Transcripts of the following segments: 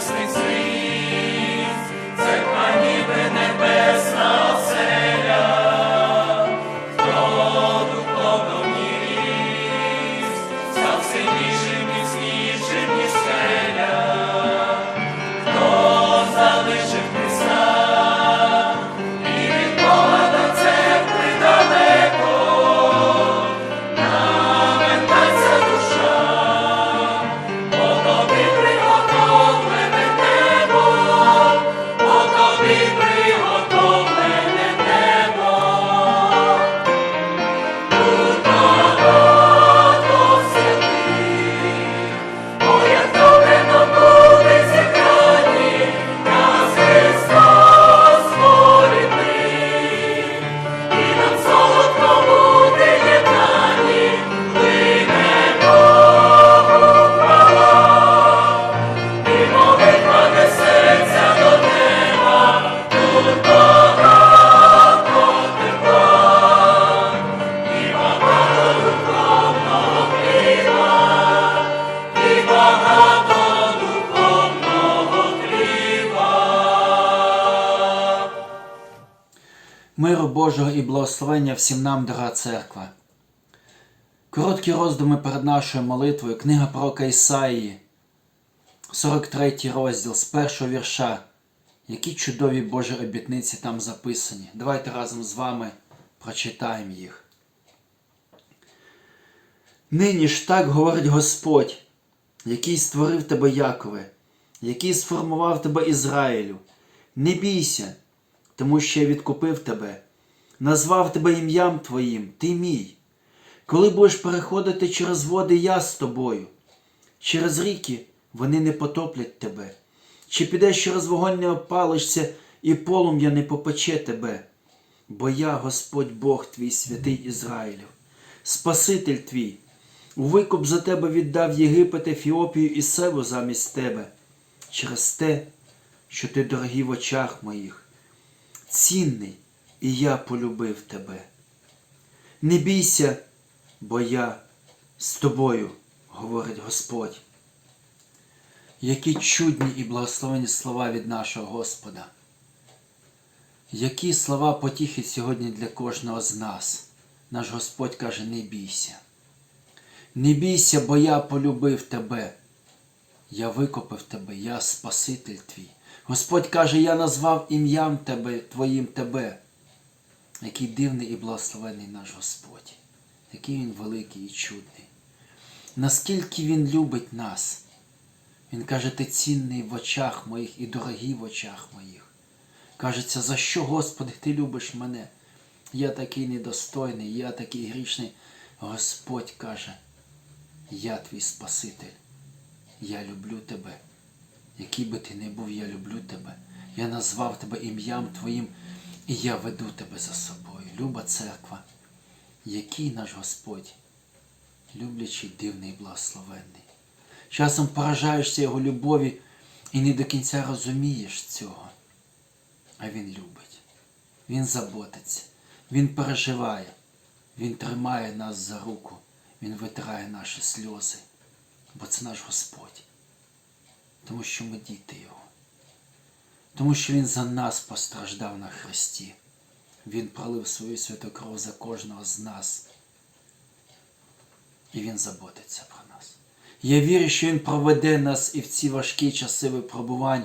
Christ in. Божого і благословення всім нам, дорога церква. Короткі роздуми перед нашою молитвою, книга пророка Ісаїї, 43 розділ з першого вірша. Які чудові Божі обітниці там записані. Давайте разом з вами прочитаємо їх. Нині ж так говорить Господь, який створив тебе Якове, який сформував тебе Ізраїлю. Не бійся, тому що я відкупив тебе, назвав тебе ім'ям твоїм, ти мій. Коли будеш переходити через води, я з тобою, через ріки вони не потоплять тебе, чи підеш через вогонь не опалишся, і полум'я не попече тебе. Бо я, Господь Бог твій святий Ізраїлю, Спаситель твій, у викуп за тебе віддав Єгипет, Ефіопію і Севу замість тебе, через те, що ти дорогий в очах моїх, цінний, і я полюбив тебе. Не бійся, бо я з тобою, говорить Господь. Які чудні і благословені слова від нашого Господа. Які слова потіхи сьогодні для кожного з нас. Наш Господь каже, не бійся. Не бійся, бо я полюбив тебе. Я викопив тебе, я Спаситель твій. Господь каже, я назвав ім'ям тебе, Твоїм тебе. Який дивний і благословений наш Господь, який Він великий і чудний. Наскільки Він любить нас. Він каже, ти цінний в очах моїх і дорогий в очах моїх. Кажеться, за що, Господи, ти любиш мене? Я такий недостойний, я такий грішний. Господь каже, я твій Спаситель, я люблю тебе. Який би ти не був, я люблю тебе. Я назвав тебе ім'ям Твоїм, і я веду тебе за собою. Люба церква, який наш Господь, люблячий, дивний, благословенний. Часом поражаєшся Його любові і не до кінця розумієш цього. А Він любить, Він заботиться, Він переживає, Він тримає нас за руку, Він витирає наші сльози, бо це наш Господь. Тому що ми діти Його. Тому що Він за нас постраждав на Христі. Він пролив свою святу кров за кожного з нас. І Він заботиться про нас. Я вірю, що Він проведе нас і в ці важкі часи випробувань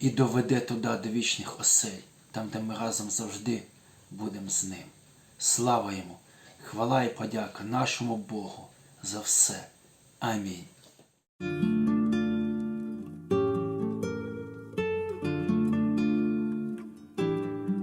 і доведе туди до вічних осель, там, де ми разом завжди будемо з Ним. Слава Йому, хвала і подяка нашому Богу за все. Амінь.